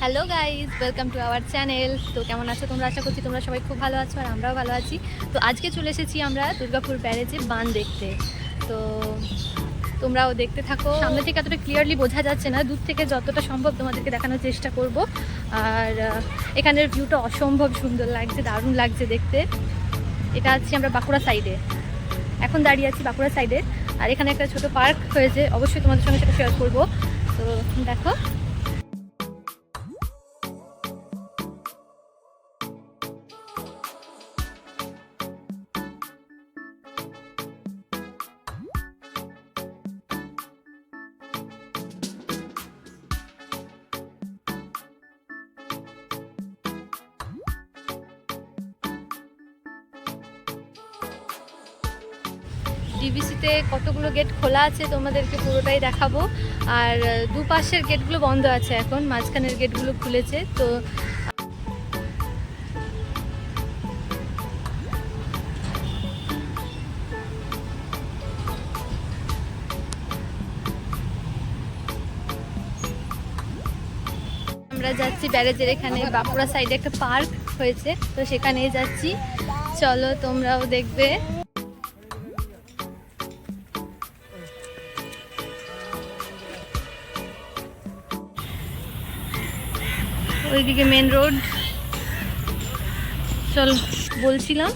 Hello guys welcome to our channel তো কেমন আছো তোমরা? আশা করছি তোমরা সবাই খুব ভালো আছো আর আমরাও ভালো আছি। তো আজকে চলে এসেছি আমরা দুর্গাপুর ব্যারেজে বান দেখতে। তো তোমরাও দেখতে থাকো। সামনে থেকে এতটা ক্লিয়ারলি বোঝা যাচ্ছে না। দূর থেকে যতটা সম্ভব তোমাদেরকে দেখানোর চেষ্টা করব। আর এখানের ভিউটা অসম্ভব সুন্দর লাগছে, দারুণ লাগছে দেখতে। এটা আছি আমরা বাঁকুড়া সাইডে এখন দাঁড়িয়ে আছি বাঁকুড়া সাইডে আর এখানে একটা ছোট পার্ক হয়েছে। অবশ্যই তোমাদের সঙ্গে সেটা শেয়ার করব। তো দেখো। ডিবিসিতে কতগুলো গেট খোলা আছে তোমাদেরকে পুরোটাই দেখাবো। আর দুপাশের গেটগুলো বন্ধ আছে এখন, মাঝখানের গেটগুলো খুলেছে, তো আমরা যাচ্ছি ব্যারেজের এখানে, বাঁকুড়া সাইডে একটা পার্ক হয়েছে, তো সেখানেই যাচ্ছি। চলো তোমরাও দেখবে। ওইদিকে মেন রোড চল বলছিলাম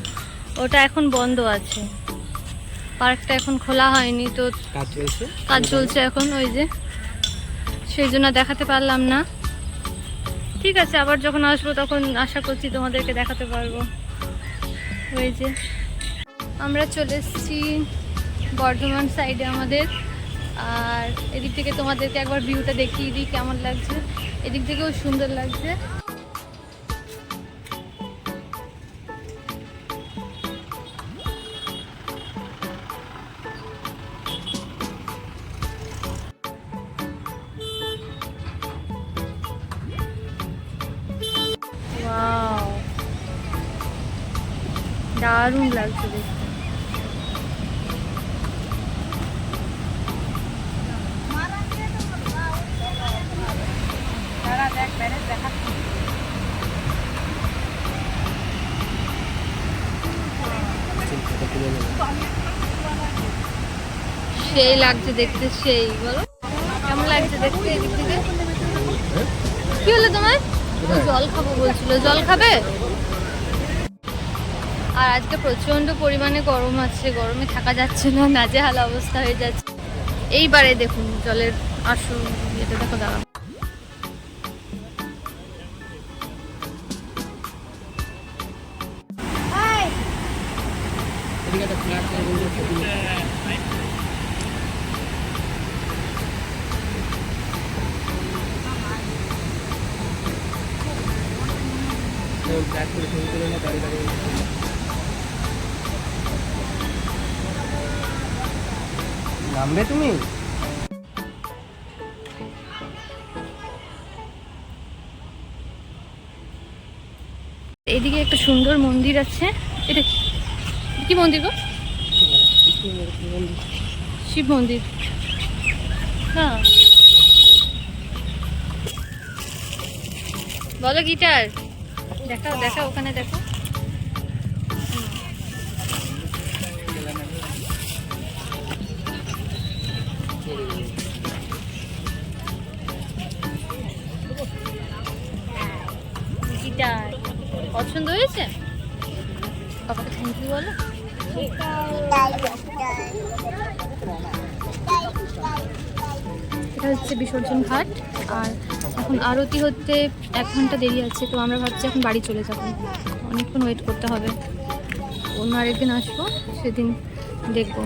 ওটা এখন বন্ধ আছে। পার্কটা এখন খোলা হয়নি তো কাজ চলছে? এখন ওই যে। সেই জন্য দেখাতে পারলাম না। ঠিক আছে আবার যখন আসব তখন আশা করছি তোমাদেরকে দেখাতে পারব। ওই যে। আমরা চলে এসেছি বর্ধমান সাইডে আমাদের। আর এদিক থেকে তোমাদেরকে একবার ভিউটা দেখিয়ে দিই কেমন লাগছে। এদিক থেকেও সুন্দর লাগছে। দারুণ লাগছে দেখতে। সেই লাগছে দেখতে সেই বলো। কেমন লাগছে দেখতে এদিক থেকে? কি হলো তোমার? জল খাব বলছিল। জল খাবে? আর আজকে প্রচণ্ড পরিমাণে গরম আছে। গরমে থাকা যাচ্ছে না নাজেহাল অবস্থা হয়ে যাচ্ছে। এইবারে দেখুন জলের আসল এটা দেখো দাঁড়া এদিকে একটা ফ্ল্যাট ফ্ল্যাট করে ছবি তুলে না দাঁড়িয়ে দাঁড়িয়ে নামবে তুমি? এইদিকে একটা সুন্দর মন্দির আছে। এটা? কি? মন্দির গো? শিব মন্দির। হ্যাঁ। বলো গিটার দেখাও দেখাও ওখানে দেখো গিটার। পছন্দ হয়েছে? বাবাকে থ্যাংক ইউ বলো? এটা হচ্ছে বিসর্জন ঘাট, আর এখন আরতি হতে এক ঘণ্টা দেরি আছে, তো আমরা ভাবছি এখন বাড়ি চলে যাব। অনেকক্ষণ ওয়েট করতে হবে। অন্য আরেকদিন আসব, সেদিন দেখব।